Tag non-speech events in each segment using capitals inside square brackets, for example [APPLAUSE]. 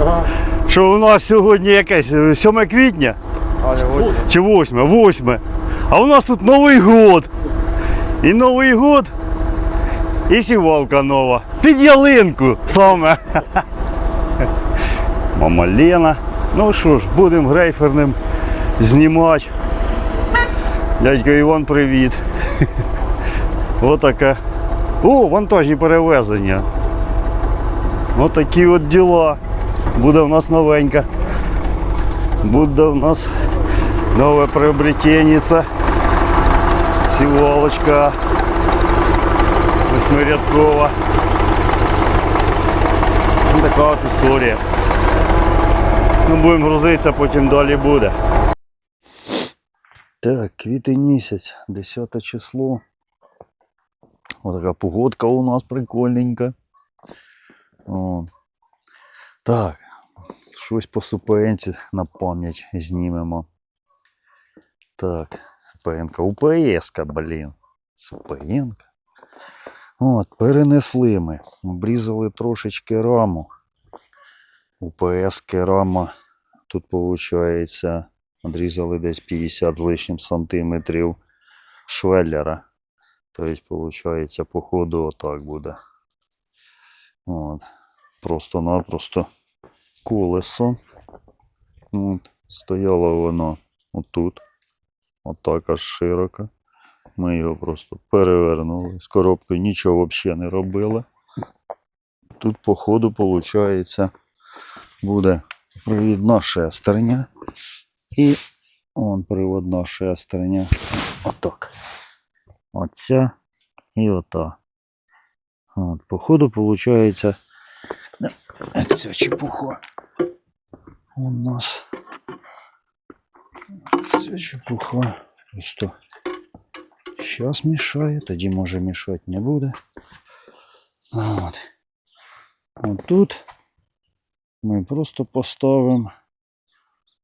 Ага. що у нас сьогодні якесь е, 7 квітня А не ось. чи 8, 8. А у нас тут Новий год. І Новий год, і сівалка нова. Під ялинку саме. [LAUGHS] Мама Лена. Ну що ж, будемо грейферним знімати. Дядько Іван, привіт. [LAUGHS] Отаке. О, вантажні перевезення. Отакі от діла. Буде в нас новенька. Буде в нас нове приобретенница. Сівалочка. Восьмирядкова. Ну, така от історія. Ну, будемо грузитися, потім далі буде. Так, квітень місяць, 10 число. Ось така погодка у нас прикольненька. О. Так, Щось по супенці на пам'ять знімемо. Так, супенка. УПС-ка, блін. Супенка. От, перенесли ми. Обрізали трошечки раму. УПС-ки рама. Тут виходить, відрізали десь 50 з лишнім сантиметрів швеллера. Тобто, виходить, по ходу отак буде. От. Просто-напросто колесо. От. Стояло воно отут. Отак аж широко. Ми його просто перевернули. З коробкою нічого взагалі не робили. Тут, по ходу, виходить, буде привідна шестерня. І он приводна шестерня. Отак. Оця і ота. От, по ходу, виходить, ця чепуха у нас. Ця чепуха просто зараз мішає, тоді може мішати не буде. От. Тут ми просто поставимо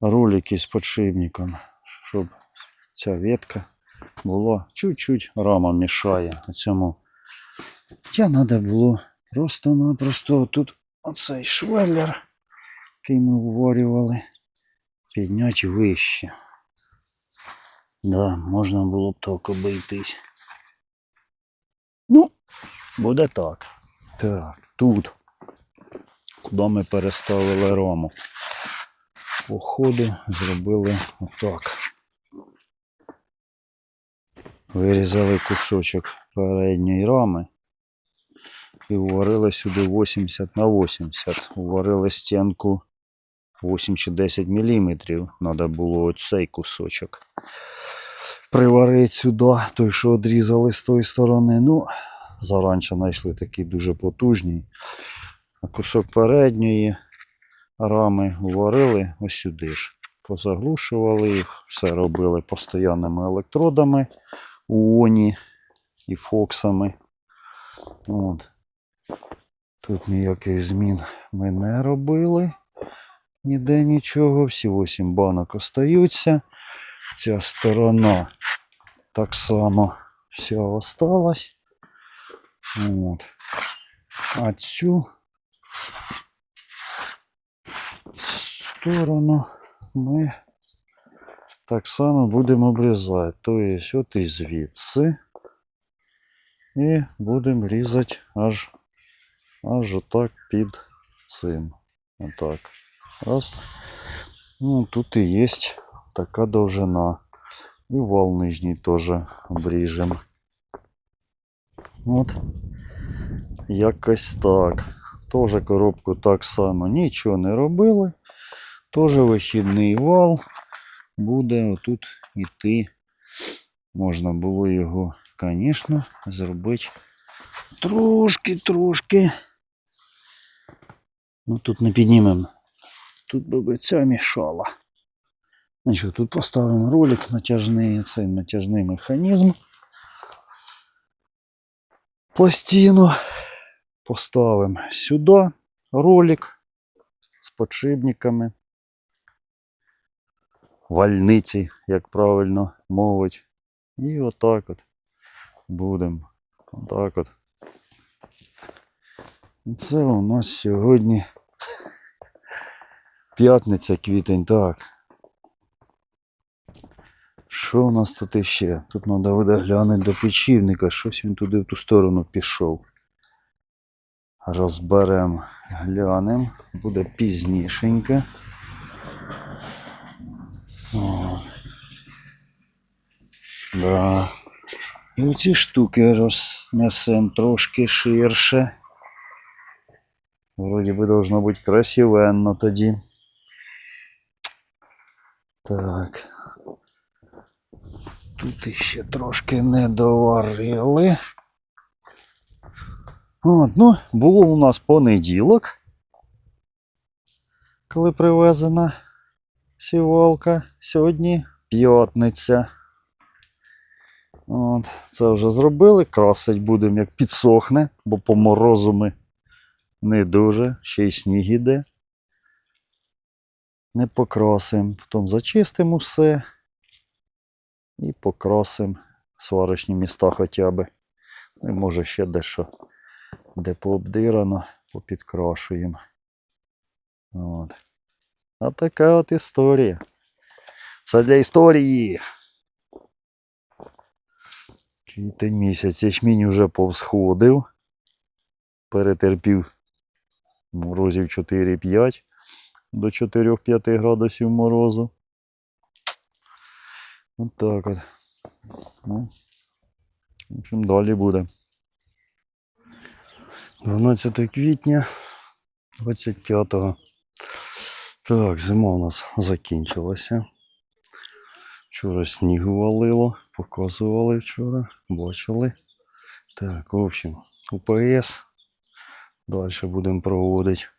ролики з подшипником, щоб ця ветка була чуть-чуть рама мішає. Цьому Хоча треба було просто-напросто тут оцей швеллер, який ми вварювали, підняти вище. Да, можна було б так обійтись. Ну, буде так. Так, тут. Куди ми переставили раму? По ходу зробили отак. Вирізали кусочок передньої рами і уварили сюди 80 на 80. Уварили стінку 8 чи 10 мм. Треба було оцей кусочок приварити сюди, той, що відрізали з тої сторони. Ну, заранче знайшли такі дуже потужні. А кусок передньої рами уварили ось сюди ж. Позаглушували їх, все робили постоянними електродами УОНі і Фоксами. От. Тут ніяких змін ми не робили. Ніде нічого. Всі 8 банок остаються. Ця сторона так само вся осталась. От. А цю сторону ми так само будемо обрізати. Тобто от і звідси. І будемо різати аж аж отак під цим. Отак. Раз. Ну, тут і є така довжина. І вал нижній теж обріжемо. От. Якось так. Теж коробку так само нічого не робили. Теж вихідний вал буде отут іти. Можна було його, звісно, зробити трошки-трошки. Ну тут не піднімемо. Тут би ця мішала. Значить, тут поставимо ролик натяжний, цей натяжний механізм. Пластину поставимо сюди ролик з подшипниками. Вальниці, як правильно мовить. І отак от будемо. Отак от. Це у нас сьогодні П'ятниця, квітень, так. Що у нас тут іще? Тут треба буде глянути до печівника. Щось він туди в ту сторону пішов. Розберемо, глянемо. Буде пізнішенько. От. Да. І оці штуки рознесемо трошки ширше. Вроді би должно бути красивенно тоді. Так. Тут іще трошки не доварили. От, ну, було у нас понеділок, коли привезена сівалка. Сьогодні п'ятниця. От, це вже зробили. Красить будемо, як підсохне, бо по морозу ми не дуже, ще й сніг іде. Не покрасимо. Потім зачистимо все і покрасимо сварочні міста хоча б. Ну, і може ще дещо, де пообдирано, попідкрашуємо. От. А така от історія. Все для історії. Квітень місяць, ячмінь уже повсходив. Перетерпів морозів 4-5 до 4-5 градусів морозу. От так от. Ну, общем, далі буде. 12 квітня 25-го. Так, зима у нас закінчилася. Вчора сніг валило, показували вчора, бачили. Так, в общем, УПС. Далі будемо проводити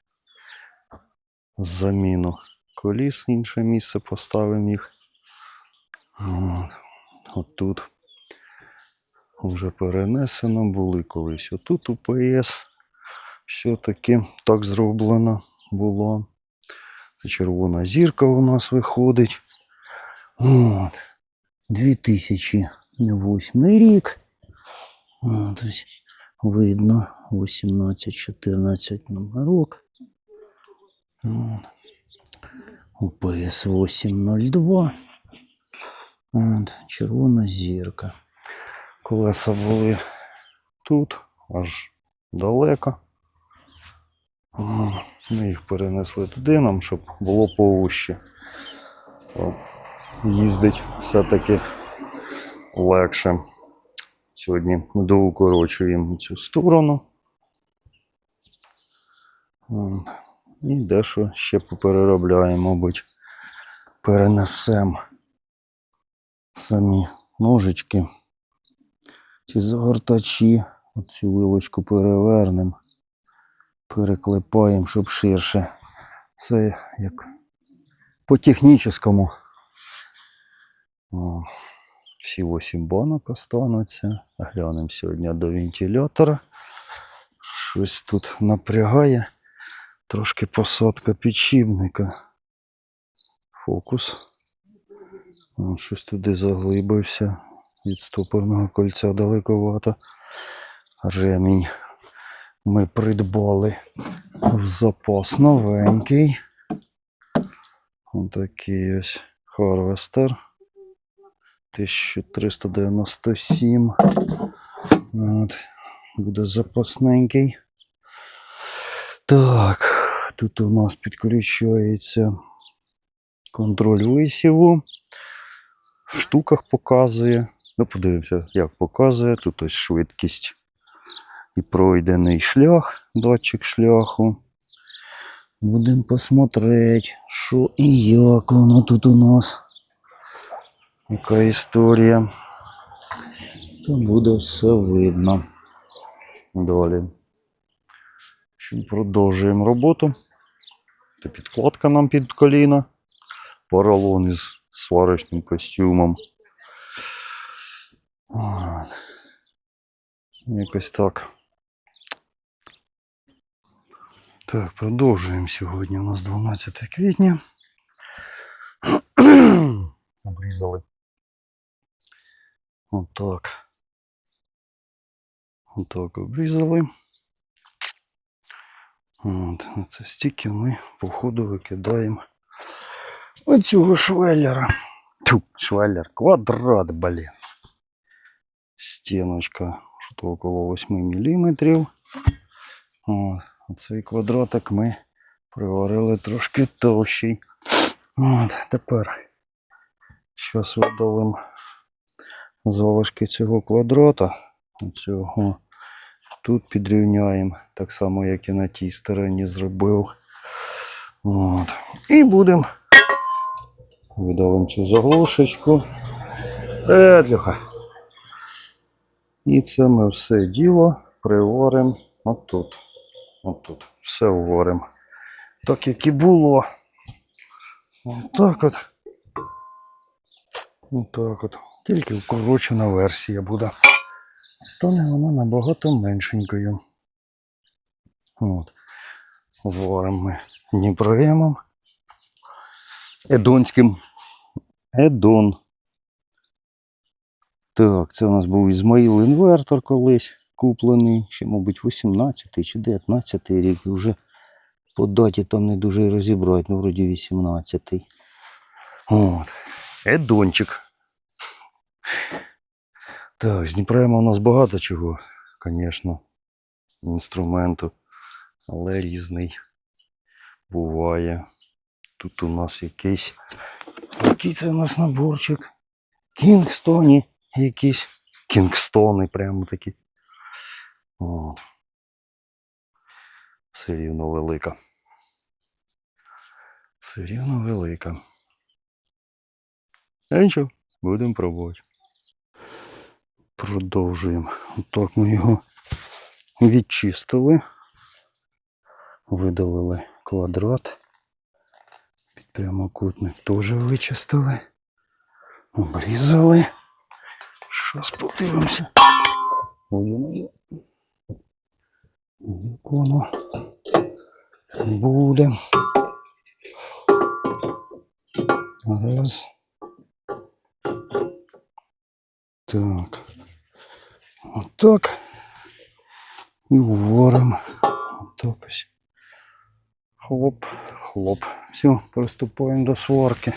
заміну коліс, інше місце поставимо їх. От, от тут вже перенесено були колись. Отут УПС все-таки так зроблено було. Червона зірка у нас виходить. От. 2008 рік. От ось видно 18-14 номерок. УПС 802. От, червона зірка. Колеса були тут, аж далеко. Ми їх перенесли туди нам, щоб було повище. Їздить все-таки легше. Сьогодні доукорочуємо цю сторону. І дещо ще попереробляємо, мабуть, перенесемо самі ножички, ці загортачі, оцю вилочку перевернемо, переклепаємо, щоб ширше. Це як по технічному. Всі 8 банок остануться. Глянемо сьогодні до вентилятора. Щось тут напрягає. Трошки посадка підшипника. Фокус. О, щось туди заглибився. Від стопорного кольця далековато. Ремінь ми придбали в запас новенький. Отакий ось Harvester. 1397. От. Буде запасненький. Так, тут у нас підключається контроль висіву. В штуках показує. Ну, подивимося, як показує. Тут ось швидкість і пройдений шлях, датчик шляху. Будемо посмотреть, що і як воно тут у нас. Яка історія. То буде все видно. Далі. Продовжуємо роботу. Це підкладка нам під коліна. Поролон із сварочним костюмом. Якось так. Так, продовжуємо сьогодні. У нас 12 квітня. [CLEARS THROAT] Обрізали. Отак. Отак обрізали. От, це стільки ми по ходу викидаємо оцього швеллера. Тьфу, швеллер, квадрат, блін. Стіночка, що около 8 мм. От, цей квадратик ми приварили трошки товщий. От, тепер зараз видалимо залишки цього квадрата. Цього тут підрівняємо, так само, як і на тій стороні зробив. От. І будемо видалимо цю заглушечку. Едлюха. І це ми все діло приваримо отут. Отут. Все вваримо. Так як і було. Отак от. Отак от. Тільки вкорочена версія буде. Стане вона набагато меншенькою. От. Варимо ми Дніпроємом. Едонським. Едон. Так, це у нас був Ізмаїл інвертор колись куплений. Ще, мабуть, 18 чи 19 рік. І вже по даті там не дуже і розібрати, ну, вроді 18. От. Едончик. Так, з Дніпроєма у нас багато чого, звісно, інструменту, але різний буває. Тут у нас якийсь. Який це у нас наборчик? Кінгстоні якісь. Кінгстони прямо такі. О. Все рівно велика. Все рівно велика. А нічого, будемо пробувати. Продовжуємо. Отак ми його відчистили. Видалили квадрат. Під прямокутник теж вичистили. Обрізали. Щас подивимося. Як воно буде. Раз. Так. Отак. І вворимо. Отак ось. Хлоп, хлоп. Все, приступаємо до сварки.